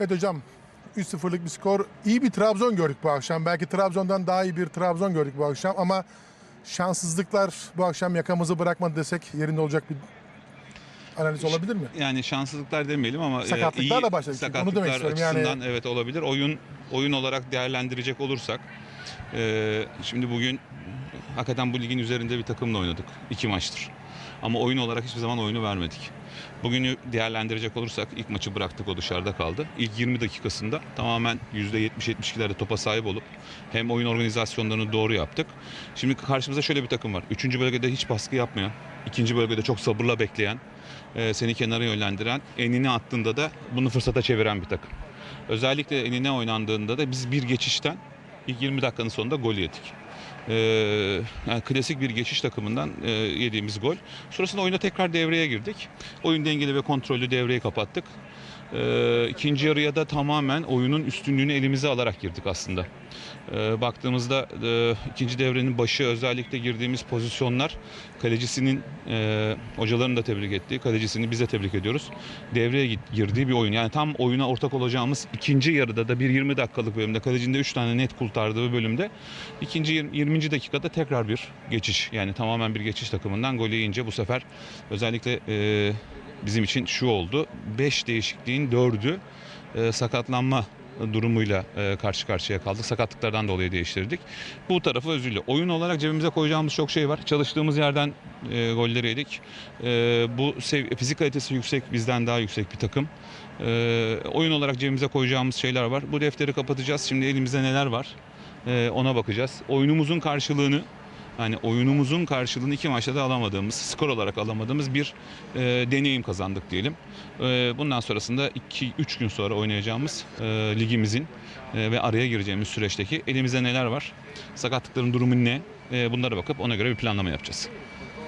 Evet hocam 3-0'lık bir skor. İyi bir Trabzon gördük bu akşam. Belki Trabzon'dan daha iyi bir Trabzon gördük bu akşam ama şanssızlıklar bu akşam yakamızı bırakmadı desek yerinde olacak bir analiz olabilir mi? Yani şanssızlıklar demeyelim ama e, Sakatlıklarla iyi başladık sakatlıklar demek istiyorum. Yani- açısından evet olabilir. Oyun oyun olarak değerlendirecek olursak e, şimdi bugün hakikaten bu ligin üzerinde bir takımla oynadık. iki maçtır. Ama oyun olarak hiçbir zaman oyunu vermedik. Bugünü değerlendirecek olursak ilk maçı bıraktık o dışarıda kaldı. İlk 20 dakikasında tamamen %70-72'lerde topa sahip olup hem oyun organizasyonlarını doğru yaptık. Şimdi karşımızda şöyle bir takım var. Üçüncü bölgede hiç baskı yapmayan, ikinci bölgede çok sabırla bekleyen, e, seni kenara yönlendiren, enine attığında da bunu fırsata çeviren bir takım. Özellikle enine oynandığında da biz bir geçişten ilk 20 dakikanın sonunda gol yedik. Ee, yani klasik bir geçiş takımından e, yediğimiz gol. Sonrasında oyuna tekrar devreye girdik. Oyun dengeli ve kontrollü devreyi kapattık. Ee, ikinci yarıya da tamamen oyunun üstünlüğünü elimize alarak girdik aslında. Ee, baktığımızda e, ikinci devrenin başı özellikle girdiğimiz pozisyonlar kalecisinin e, hocalarını da tebrik ettiği, kalecisini biz de tebrik ediyoruz. Devreye girdiği bir oyun. Yani tam oyuna ortak olacağımız ikinci yarıda da bir 20 dakikalık bölümde kalecinin de 3 tane net kurtardığı bölümde ikinci yir- 20. dakikada tekrar bir geçiş. Yani tamamen bir geçiş takımından gol yiyince bu sefer özellikle e, bizim için şu oldu. 5 değişikliğin 4'ü e, sakatlanma durumuyla e, karşı karşıya kaldık. Sakatlıklardan dolayı değiştirdik. Bu tarafı özürlü. Oyun olarak cebimize koyacağımız çok şey var. Çalıştığımız yerden e, golleri yedik. E, bu fizik kalitesi yüksek, bizden daha yüksek bir takım. E, oyun olarak cebimize koyacağımız şeyler var. Bu defteri kapatacağız. Şimdi elimizde neler var? E, ona bakacağız. Oyunumuzun karşılığını yani oyunumuzun karşılığını iki maçta da alamadığımız, skor olarak alamadığımız bir e, deneyim kazandık diyelim. E, bundan sonrasında 2-3 gün sonra oynayacağımız e, ligimizin e, ve araya gireceğimiz süreçteki elimizde neler var? Sakatlıkların durumu ne? E, bunlara bakıp ona göre bir planlama yapacağız.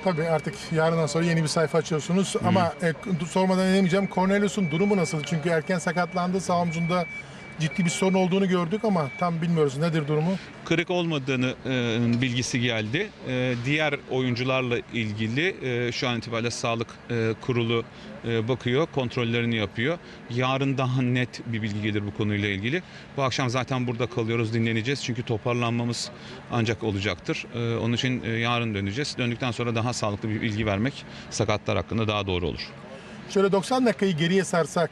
Tabii artık yarından sonra yeni bir sayfa açıyorsunuz ama e, sormadan edemeyeceğim. Cornelius'un durumu nasıl? Çünkü erken sakatlandı. Sağ omzunda ciddi bir sorun olduğunu gördük ama tam bilmiyoruz nedir durumu. kırık olmadığını e, bilgisi geldi. E, diğer oyuncularla ilgili e, şu an itibariyle sağlık e, kurulu e, bakıyor, kontrollerini yapıyor. Yarın daha net bir bilgi gelir bu konuyla ilgili. Bu akşam zaten burada kalıyoruz, dinleneceğiz. Çünkü toparlanmamız ancak olacaktır. E, onun için e, yarın döneceğiz. Döndükten sonra daha sağlıklı bir bilgi vermek sakatlar hakkında daha doğru olur. Şöyle 90 dakikayı geriye sarsak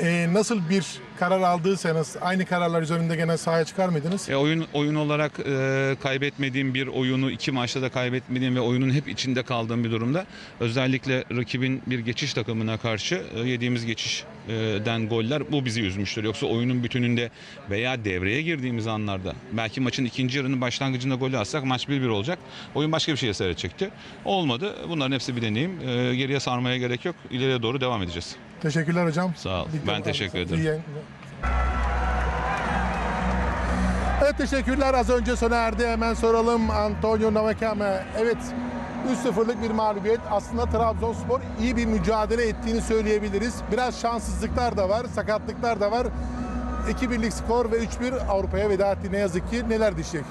e, nasıl bir karar aldıysanız aynı kararlar üzerinde gene sahaya çıkar mıydınız? E, oyun oyun olarak e, kaybetmediğim bir oyunu iki maçta da kaybetmediğim ve oyunun hep içinde kaldığım bir durumda özellikle rakibin bir geçiş takımına karşı e, yediğimiz geçişten goller bu bizi üzmüştür. Yoksa oyunun bütününde veya devreye girdiğimiz anlarda belki maçın ikinci yarının başlangıcında golü atsak maç 1-1 olacak. Oyun başka bir şeye seyredecekti. Olmadı. Bunların hepsi bir deneyim. E, geriye sarmaya gerek yok. İleriye doğru devam edeceğiz. Teşekkürler hocam. Sağ ol. Ligde Ben teşekkür ederim. İyi teşekkürler. Az önce sona erdi. Hemen soralım Antonio Navakame. Evet 3-0'lık bir mağlubiyet. Aslında Trabzonspor iyi bir mücadele ettiğini söyleyebiliriz. Biraz şanssızlıklar da var, sakatlıklar da var. 2-1'lik skor ve 3-1 Avrupa'ya veda etti ne yazık ki. Neler diyecek?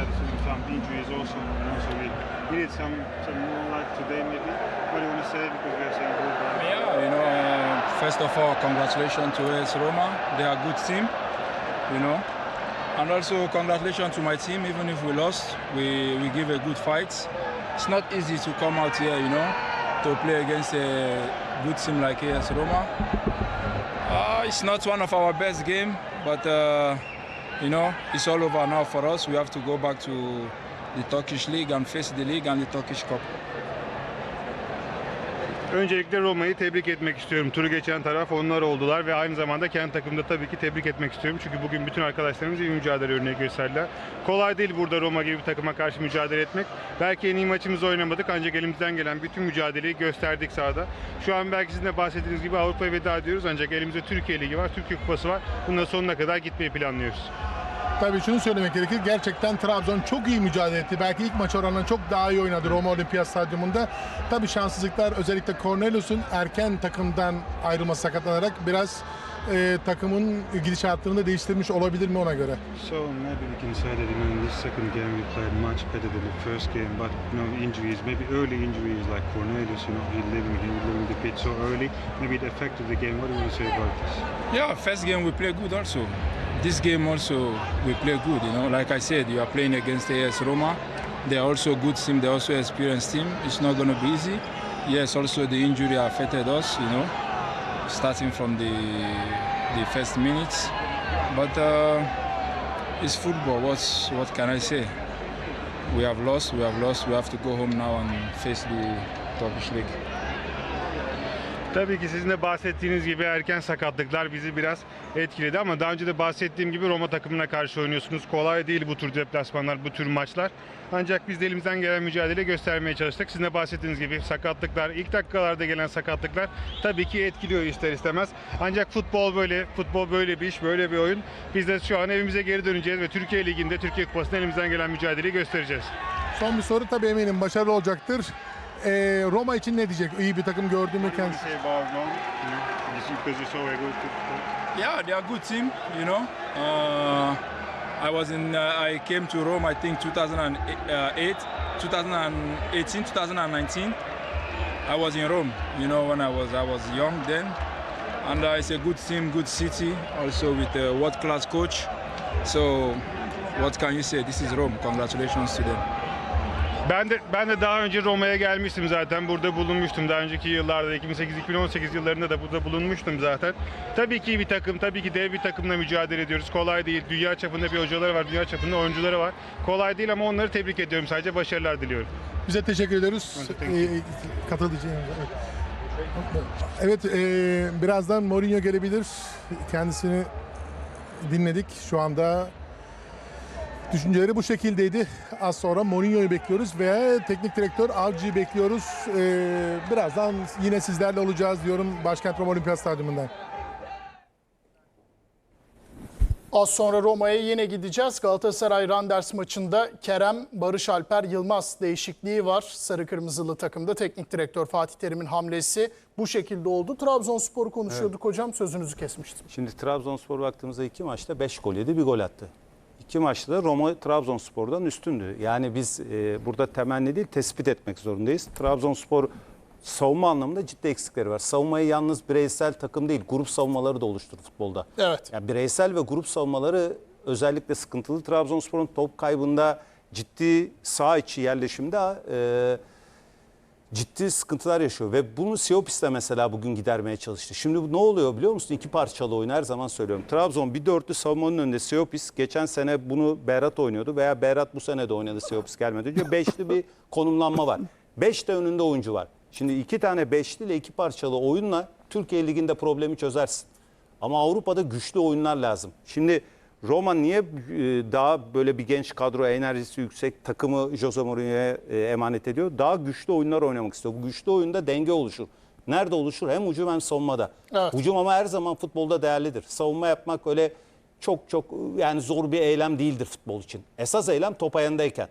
Had some, some injuries also. You know, so we, we need some some more light today maybe. What do you want to say because we are saying goodbye? Yeah, you know, uh, first of all, congratulations to AS Roma. They are a good team, you know. And also congratulations to my team, even if we lost, we, we give a good fight. It's not easy to come out here, you know, to play against a good team like AS Roma. Uh, it's not one of our best game, but uh, you know, it's all over now for us. We have to go back to the Turkish league and face the league and the Turkish Cup. Öncelikle Roma'yı tebrik etmek istiyorum. Turu geçen taraf onlar oldular ve aynı zamanda kendi takımda tabii ki tebrik etmek istiyorum. Çünkü bugün bütün arkadaşlarımız iyi mücadele örneği gösterdiler. Kolay değil burada Roma gibi bir takıma karşı mücadele etmek. Belki en iyi maçımızı oynamadık ancak elimizden gelen bütün mücadeleyi gösterdik sahada. Şu an belki sizin de bahsettiğiniz gibi Avrupa'ya veda ediyoruz ancak elimizde Türkiye Ligi var, Türkiye Kupası var. Bununla sonuna kadar gitmeyi planlıyoruz. Tabii şunu söylemek gerekir. Gerçekten Trabzon çok iyi mücadele etti. Belki ilk maç oranından çok daha iyi oynadı Roma Olimpiyat Stadyumunda. Tabii şanssızlıklar özellikle Cornelius'un erken takımdan ayrılması sakatlanarak biraz e, takımın gidişatını da değiştirmiş olabilir mi ona göre? So maybe we can say that you know in this second game we played much better than the first game, but you know injuries, maybe early injuries like Cornelius, you know he leaving he leaving the pitch so early, maybe it affected the game. What do you say about this? Yeah, first game we play good also. This game also we play good. You know, like I said, you are playing against AS Roma. They are also good team. They are also experienced team. It's not going to be easy. Yes, also the injury affected us. You know, starting from the the first minutes, but uh, it's football. What's what can I say? We have lost. We have lost. We have to go home now and face the Turkish league. Tabii ki sizin de bahsettiğiniz gibi erken sakatlıklar bizi biraz etkiledi ama daha önce de bahsettiğim gibi Roma takımına karşı oynuyorsunuz. Kolay değil bu tür deplasmanlar, bu tür maçlar. Ancak biz de elimizden gelen mücadele göstermeye çalıştık. Sizin de bahsettiğiniz gibi sakatlıklar, ilk dakikalarda gelen sakatlıklar tabii ki etkiliyor ister istemez. Ancak futbol böyle, futbol böyle bir iş, böyle bir oyun. Biz de şu an evimize geri döneceğiz ve Türkiye Ligi'nde, Türkiye Kupası'nda elimizden gelen mücadeleyi göstereceğiz. Son bir soru tabii eminim başarılı olacaktır. E, Roma için ne diyecek? İyi bir takım gördüğümü kendisi. Yeah, they are a good team. You know, uh, I was in. Uh, I came to Rome. I think 2008, 2018, 2019. I was in Rome. You know, when I was I was young then, and uh, it's a good team, good city. Also with a world-class coach. So, what can you say? This is Rome. Congratulations to them. Ben de ben de daha önce Roma'ya gelmiştim zaten. Burada bulunmuştum. Daha önceki yıllarda 2008-2018 yıllarında da burada bulunmuştum zaten. Tabii ki bir takım, tabii ki dev bir takımla mücadele ediyoruz. Kolay değil. Dünya çapında bir hocaları var, dünya çapında oyuncuları var. Kolay değil ama onları tebrik ediyorum. Sadece başarılar diliyorum. Bize teşekkür ediyoruz. Ee, için. Evet, evet e, birazdan Mourinho gelebilir. Kendisini dinledik. Şu anda düşünceleri bu şekildeydi. Az sonra Mourinho'yu bekliyoruz ve teknik direktör Avcı'yı bekliyoruz. Ee, birazdan yine sizlerle olacağız diyorum Başkent Roma Olimpiyat Stadyumu'ndan. Az sonra Roma'ya yine gideceğiz. Galatasaray Randers maçında Kerem, Barış Alper, Yılmaz değişikliği var. Sarı kırmızılı takımda teknik direktör Fatih Terim'in hamlesi bu şekilde oldu. Trabzonspor'u konuşuyorduk hocam sözünüzü kesmiştim. Şimdi Trabzonspor baktığımızda iki maçta 5 gol yedi, bir gol attı. İki maçta da Roma Trabzonspor'dan üstündü. Yani biz e, burada temenni değil tespit etmek zorundayız. Trabzonspor savunma anlamında ciddi eksikleri var. Savunmayı yalnız bireysel takım değil, grup savunmaları da oluşturur futbolda. Evet. Yani bireysel ve grup savunmaları özellikle sıkıntılı. Trabzonspor'un top kaybında ciddi sağ içi yerleşimde e, ciddi sıkıntılar yaşıyor ve bunu Siopis'te mesela bugün gidermeye çalıştı. Şimdi ne oluyor biliyor musun? İki parçalı oyun her zaman söylüyorum. Trabzon bir dörtlü savunmanın önünde Siopis. Geçen sene bunu Berat oynuyordu veya Berat bu sene de oynadı Siopis gelmeden önce. Beşli bir konumlanma var. Beş de önünde oyuncu var. Şimdi iki tane beşli ile iki parçalı oyunla Türkiye Ligi'nde problemi çözersin. Ama Avrupa'da güçlü oyunlar lazım. Şimdi Roma niye e, daha böyle bir genç kadro, enerjisi yüksek takımı Jose Mourinho'ya e, emanet ediyor? Daha güçlü oyunlar oynamak istiyor. Bu güçlü oyunda denge oluşur. Nerede oluşur? Hem hücum hem savunmada. Evet. Hücum ama her zaman futbolda değerlidir. Savunma yapmak öyle çok çok yani zor bir eylem değildir futbol için. Esas eylem top ayağındayken.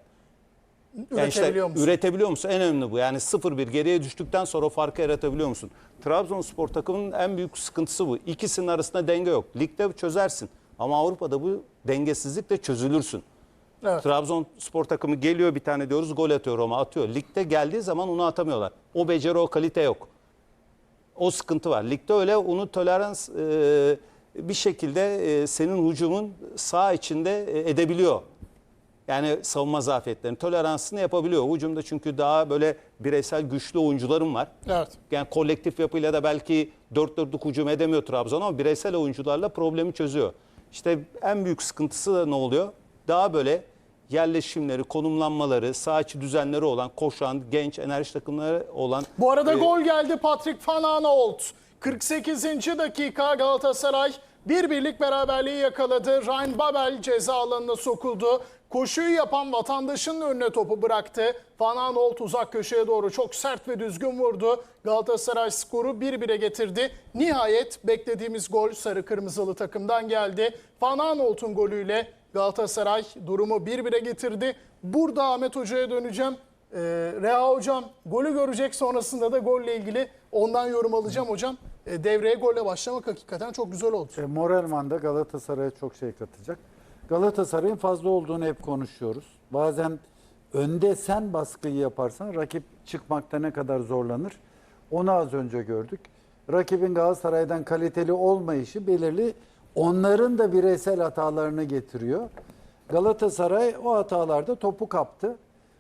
Yani işte Üretebiliyor musun? Üretebiliyor musun? En önemli bu. Yani 0-1 geriye düştükten sonra o farkı yaratabiliyor musun? Trabzonspor takımının en büyük sıkıntısı bu. İkisinin arasında denge yok. Ligde çözersin. Ama Avrupa'da bu dengesizlikle çözülürsün. Evet. Trabzonspor takımı geliyor bir tane diyoruz gol atıyor Roma atıyor. Ligde geldiği zaman onu atamıyorlar. O beceri o kalite yok. O sıkıntı var. Ligde öyle onu tolerans e, bir şekilde e, senin hücumun sağ içinde e, edebiliyor. Yani savunma zafiyetlerini, toleransını yapabiliyor. Hücumda çünkü daha böyle bireysel güçlü oyuncularım var. Evet. Yani kolektif yapıyla da belki dört dörtlük hücum edemiyor Trabzon ama bireysel oyuncularla problemi çözüyor. İşte en büyük sıkıntısı da ne oluyor? Daha böyle yerleşimleri, konumlanmaları, içi düzenleri olan, koşan, genç, enerji takımları olan Bu arada e, gol geldi Patrick Van Aanholt. 48. dakika Galatasaray bir birlik beraberliği yakaladı. Ryan Babel ceza alanına sokuldu. Koşuyu yapan vatandaşın önüne topu bıraktı. Van Aanholt uzak köşeye doğru çok sert ve düzgün vurdu. Galatasaray skoru 1-1'e getirdi. Nihayet beklediğimiz gol sarı kırmızılı takımdan geldi. Van Aanholt'un golüyle Galatasaray durumu 1-1'e getirdi. Burada Ahmet Hoca'ya döneceğim. Ee, Reha Hocam golü görecek sonrasında da golle ilgili ondan yorum alacağım hocam. e, devreye golle başlamak hakikaten çok güzel oldu. E, Morelman da Galatasaray'a çok şey katacak. Galatasaray'ın fazla olduğunu hep konuşuyoruz. Bazen önde sen baskıyı yaparsan rakip çıkmakta ne kadar zorlanır. Onu az önce gördük. Rakibin Galatasaray'dan kaliteli olmayışı belirli onların da bireysel hatalarını getiriyor. Galatasaray o hatalarda topu kaptı.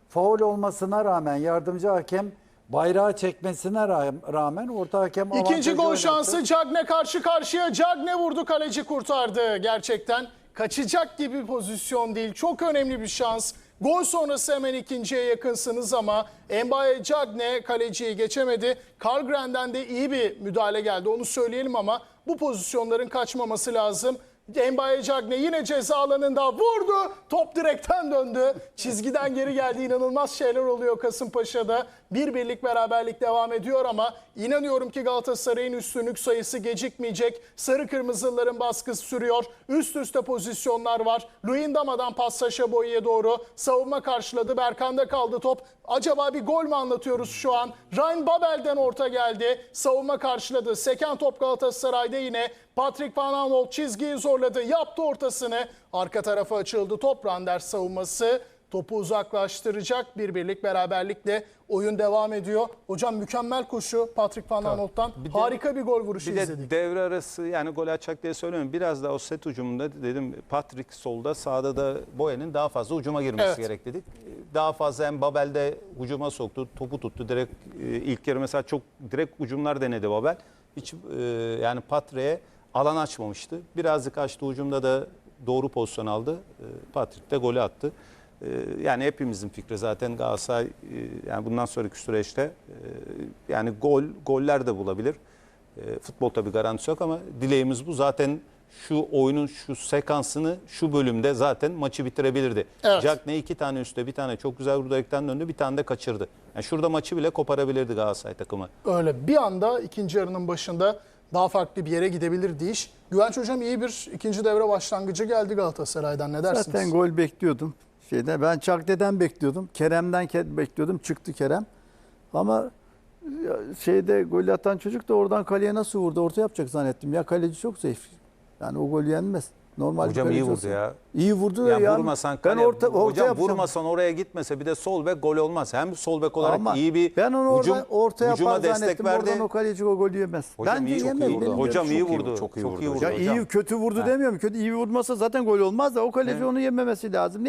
Faul olmasına rağmen yardımcı hakem bayrağı çekmesine ra- rağmen orta hakem İkinci gol oynattı. şansı Cagne karşı karşıya. Cagne vurdu kaleci kurtardı. Gerçekten kaçacak gibi pozisyon değil. Çok önemli bir şans. Gol sonrası hemen ikinciye yakınsınız ama Mbaye Cagne kaleciyi geçemedi. Karlgren'den de iyi bir müdahale geldi onu söyleyelim ama bu pozisyonların kaçmaması lazım. Mbaye Cagne yine ceza alanında vurdu. Top direkten döndü. Çizgiden geri geldi. İnanılmaz şeyler oluyor Kasımpaşa'da. Bir birlik beraberlik devam ediyor ama inanıyorum ki Galatasaray'ın üstünlük sayısı gecikmeyecek. Sarı kırmızıların baskısı sürüyor. Üst üste pozisyonlar var. Luyendama'dan pas Saşa Boy'a doğru. Savunma karşıladı. Berkan'da kaldı top. Acaba bir gol mü anlatıyoruz şu an? Ryan Babel'den orta geldi. Savunma karşıladı. Seken top Galatasaray'da yine. Patrick Van Aanholt çizgiyi zorladı. Yaptı ortasını. Arka tarafa açıldı top. Randers savunması. Topu uzaklaştıracak bir birlik beraberlikle oyun devam ediyor. Hocam mükemmel koşu Patrick Van Aanholt'tan. Bir de- Harika bir gol vuruşu Bir de izledik. devre arası yani gol atacak diye söylüyorum. Biraz da o set ucumunda dedim Patrick solda sağda da Boyan'ın daha fazla ucuma girmesi Evet. gerek dedik. Daha fazla hem Babel'de ucuma soktu, topu tuttu. Direkt e, ilk yarı mesela çok direkt ucumlar denedi Babel. Hiç e, yani Patrick'e alan açmamıştı. Birazcık açtı ucumda da doğru pozisyon aldı. E, Patrick de golü attı. E, Yani hepimizin fikri zaten Galatasaray e, yani bundan sonraki süreçte e, yani gol goller de bulabilir. E, Futbol tabii garantisi yok ama dileğimiz bu. Zaten şu oyunun şu sekansını şu bölümde zaten maçı bitirebilirdi. Evet. Jack ne iki tane üstte bir tane çok güzel vurdu direkten döndü bir tane de kaçırdı. Yani şurada maçı bile koparabilirdi Galatasaray takımı. Öyle bir anda ikinci yarının başında daha farklı bir yere gidebilirdi iş. Güvenç Hocam iyi bir ikinci devre başlangıcı geldi Galatasaray'dan ne dersiniz? Zaten gol bekliyordum. Şeyde ben Çakde'den bekliyordum. Kerem'den ke- bekliyordum. Çıktı Kerem. Ama şeyde gol atan çocuk da oradan kaleye nasıl vurdu? Orta yapacak zannettim. Ya kaleci çok zayıf. Yani o gol yenmez. Normal Hocam iyi vurdu ya. İyi vurdu da Yani ya. vurmasan ben kale, orta, orta hocam yapacağım. vurmasan oraya gitmese bir de sol bek gol olmaz. Hem sol bek olarak Ama iyi bir ben onu hücum, orada orta hücuma yapar destek verdi. Oradan o kaleci o golü yemez. Hocam Bence iyi, çok yemez. iyi vurdu. Hocam iyi vurdu. çok iyi Çok vurdu iyi vurdu. Ya hocam. iyi kötü vurdu demiyorum. Kötü iyi vurmasa zaten gol olmaz da o kaleci onu yememesi lazım. Neyse